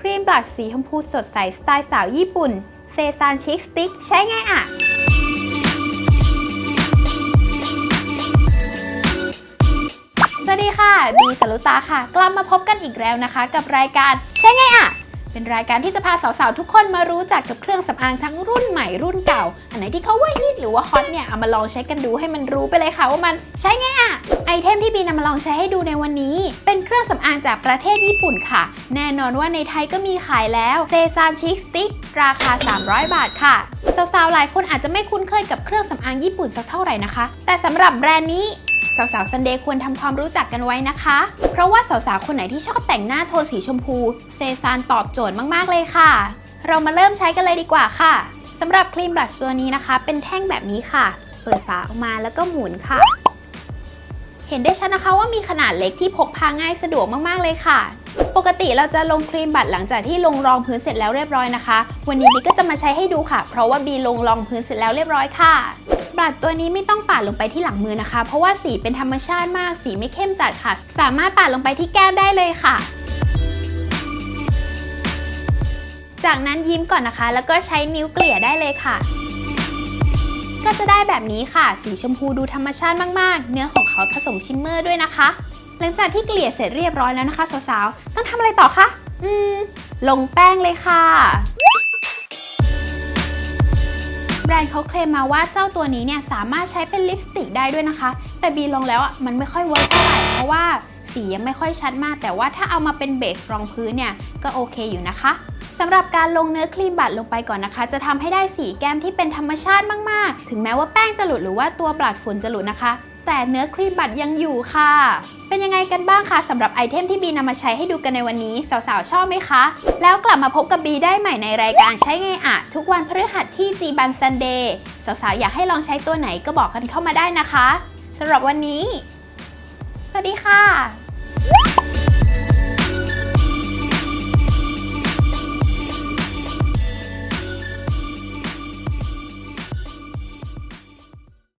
ครีมบลัชสีชมพูสดใสสไตล์สาวญี่ปุ่น เซซานชิคสติ๊ก ใช้ไงอะสวัสดีค่ะ บีสลุตาค่ะ กลับมาพบกันอีกแล้วนะคะ กับรายการ ใช่ไงอะ เป็นรายการที่จะพาสาวๆ ทุกคนมารู้จักกับเครื่องสำอางทั้งรุ่นใหม่รุ่นเก่า อันไหนที่เขาว่าฮิตหรือว่าฮอตเนี่ย เอามาลองใช้กันดูให้มันรู้ไปเลยค่ะว่ามันใช้ไงอะไอเทมที่บีนำมาลองใช้ให้ดูในวันนี้ เป็นเครื่องสำอางจากประเทศญี่ปุ่นค่ะ แน่นอนว่าในไทยก็มีขายแล้วเซซานชิคสติ๊กราคา 300 บาทค่ะสาวๆ หลายคนอาจจะไม่คุ้นเคยกับเครื่องสำอางญี่ปุ่นสักเท่าไหร่นะคะ แต่สำหรับแบรนด์นี้ สาวๆซันเดย์ควรทำความรู้จักกันไว้นะคะ เพราะว่าสาวๆ คนไหนที่ชอบแต่งหน้าโทนสีชมพู เซซานตอบโจทย์มากๆเลยค่ะ เรามาเริ่มใช้กันเลยดีกว่าค่ะสำหรับครีมบลัชตัวนี้นะคะ เป็นแท่งแบบนี้ค่ะ เปิดฝาออกมาแล้วก็หมุนค่ะ เห็นได้ชัดนะคะว่ามีขนาดเล็กที่พกพาง่ายสะดวกมากๆเลยค่ะ ปกติเราจะลงครีมบัตรหลังจากที่ลงรองพื้นเสร็จแล้วเรียบร้อยนะคะ วันนี้บีก็จะมาใช้ให้ดูค่ะ เพราะว่าบีลงรองพื้นเสร็จแล้วเรียบร้อยค่ะ ลัดตัวนี้ไม่ต้องปาดลงไปที่หลังมือนะคะ เพราะว่าสีเป็นธรรมชาติมาก สีไม่เข้มจัดค่ะ สามารถปาดลงไปที่แก้มได้เลยค่ะ จากนั้นยิ้มก่อนนะคะ แล้วก็ใช้นิ้วเกลี่ยได้เลยค่ะ ก็จะได้แบบนี้ค่ะ สีชมพูดูธรรมชาติมากๆ เนื้อของเขาผสมชิมเมอร์ด้วยนะคะ หลังจากที่เกลี่ยเสร็จเรียบร้อยแล้วนะคะสาวๆ ต้องทำอะไรต่อคะ อืม ลงแป้งเลยค่ะ บรนด์เขาเคลมมาว่าเจ้าตัวนี้เนี่ยสามารถใช้เป็นลิปสติกได้ด้วยนะคะ แต่บีลองแล้วอะมันไม่ค่อยเวิร์กเท่าไหร่เพราะว่าสียังไม่ค่อยชัดมาก แต่ว่าถ้าเอามาเป็นเบสรองพื้นเนี่ยก็โอเคอยู่นะคะสำหรับการลงเนื้อครีมบัตรลงไปก่อนนะคะ จะทำให้ได้สีแก้มที่เป็นธรรมชาติมาก ๆ ถึงแม้ว่าแป้งจะหลุดหรือว่าตัวปลัดฝุ่นจะหลุดนะคะ แต่เนื้อครีมบัตรยังอยู่ค่ะ เป็นยังไงกันบ้างคะสำหรับไอเทมที่บีนำมาใช้ให้ดูกันในวันนี้ สาวๆ ชอบไหมคะ แล้วกลับมาพบกับบีได้ใหม่ในรายการใช้ไงอะ ทุกวันพฤหัสที่ G b a n Sunday สาวๆ อยากให้ลองใช้ตัวไหนก็บอกกันเข้ามาได้นะคะสำหรับวันนี้ สวัสดีค่ะ